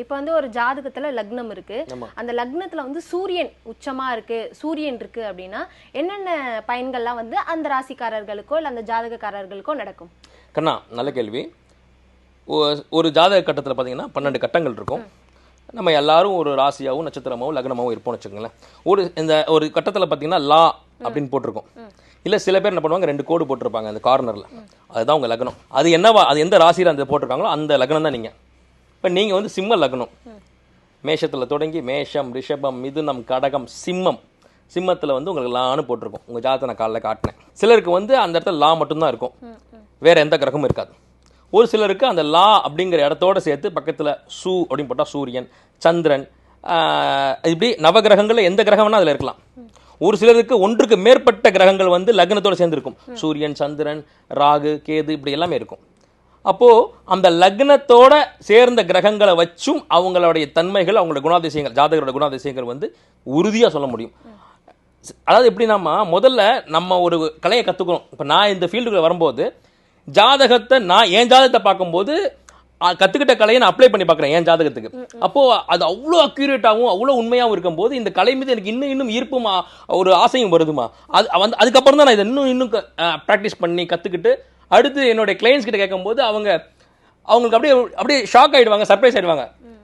இப்போ வந்து ஒரு ஜாதகத்துல லக்னம் இருக்கு. அந்த லக்னத்துல வந்து சூரியன் உச்சமா இருக்கு சூரியன் இருக்கு அப்படின்னா என்னென்ன பயன்கள்லாம் வந்து அந்த ராசிக்காரர்களுக்கோ இல்ல அந்த ஜாதகக்காரர்களுக்கோ நடக்கும்? கண்ணா நல்ல கேள்வி. ஒரு ஜாதக கட்டத்தில் பார்த்தீங்கன்னா பன்னெண்டு கட்டங்கள் இருக்கும். நம்ம எல்லாரும் ஒரு ராசியாகவும் நட்சத்திரமாகவும் லக்னமாகவும் இருப்போம்னு வச்சுக்கோங்களேன். ஒரு இந்த ஒரு கட்டத்தில் பார்த்தீங்கன்னா லா அப்படின்னு போட்டிருக்கும். இல்லை சில பேர் என்ன பண்ணுவாங்க ரெண்டு கோடு போட்டிருப்பாங்க அந்த கார்னரில் அதுதான் உங்கள் லக்னம். அது என்னவா அது எந்த ராசியில் அந்த போட்டிருக்காங்களோ அந்த லக்னம் தான் நீங்கள் இப்போ நீங்கள் வந்து சிம்ம லக்னம். மேஷத்தில் தொடங்கி மேஷம் ரிஷபம் மிதுனம் கடகம் சிம்மம். சிம்மத்தில் வந்து உங்களுக்கு லான்னு போட்டிருக்கும். உங்கள் ஜாதகத்தை நான் காலைல காட்டினேன். சிலருக்கு வந்து அந்த இடத்துல லா மட்டும்தான் இருக்கும். வேற எந்த கிரகமும் இருக்காது. ஒரு சிலருக்கு அந்த லா அப்படிங்கிற இடத்தோட சேர்த்து பக்கத்தில் சூ அப்படின்னு போட்டால் சூரியன் சந்திரன் இப்படி நவகிரகங்களில் எந்த கிரகம் வேணால் அதில் இருக்கலாம். ஒரு சிலருக்கு ஒன்றுக்கு மேற்பட்ட கிரகங்கள் வந்து லக்னத்தோட சேர்ந்துருக்கும். சூரியன் சந்திரன் ராகு கேது இப்படி எல்லாமே இருக்கும். அப்போது அந்த லக்னத்தோட சேர்ந்த கிரகங்களை வச்சும் அவங்களுடைய தன்மைகள் அவங்களோட குணாதிசயங்கள் ஜாதகரோட குணாதிசயங்கள் வந்து உறுதியாக சொல்ல முடியும். அதாவது எப்படின்னா முதல்ல நம்ம ஒரு கலையை கற்றுக்கணும் இப்போ நான் இந்த ஃபீல்டுக்குள்ளே வரும்போது ஜாதகத்தை நான் என் ஜாதகத்தை பார்க்கும்போது கத்துக்கிட்ட கலையை நான் அப்ளை பண்ணி பார்க்குறேன் என் ஜாதகத்துக்கு. அப்போ அது அவ்வளோ அக்யூரேட்டாகவும் அவ்வளோ உண்மையாகவும் இருக்கும்போது இந்த கலை மீது எனக்கு இன்னும் இன்னும் ஈர்ப்பும் ஒரு ஆசையும் வருதுமா? அது வந்து அதுக்கப்புறம் தான் நான் இதை இன்னும் இன்னும் ப்ராக்டிஸ் பண்ணி கற்றுக்கிட்டு அடுத்து என்னுடைய கிளைண்ட்ஸ் கிட்ட கேட்கும்போது அவங்க அவங்களுக்கு அப்படியே அப்படியே ஷாக் ஆயிடுவாங்க சர்ப்ரைஸ் ஆகிடுவாங்க